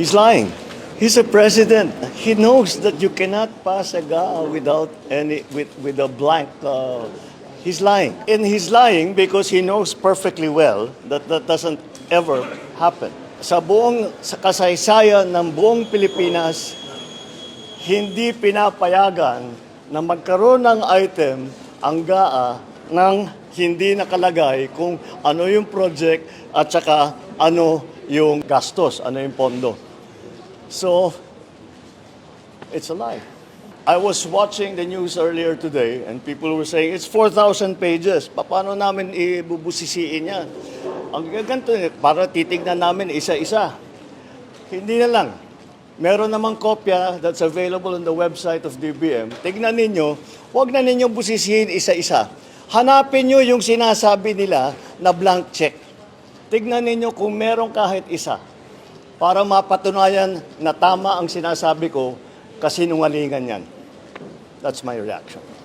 He's lying. He's a president. He knows that you cannot pass a GAA without any with with a blank. Uh, he's lying, and he's lying because he knows perfectly well that that doesn't ever happen. Sa buong sa kasaysayan ng buong Pilipinas, hindi pinapayagan na magkaroon ng item ang GAA ng hindi nakalagay kung ano yung project at saka ano yung gastos, ano yung pondo. So, it's a lie. I was watching the news earlier today and people were saying, it's 4,000 pages. Pa- Paano namin ibubusisiin yan? Ang ganito, para titignan namin isa-isa. Hindi na lang. Meron namang kopya that's available on the website of DBM. Tignan ninyo, huwag na ninyong busisihin isa-isa. Hanapin nyo yung sinasabi nila na blank check. Tignan ninyo kung meron kahit isa para mapatunayan na tama ang sinasabi ko kasi nungalingan yan. That's my reaction.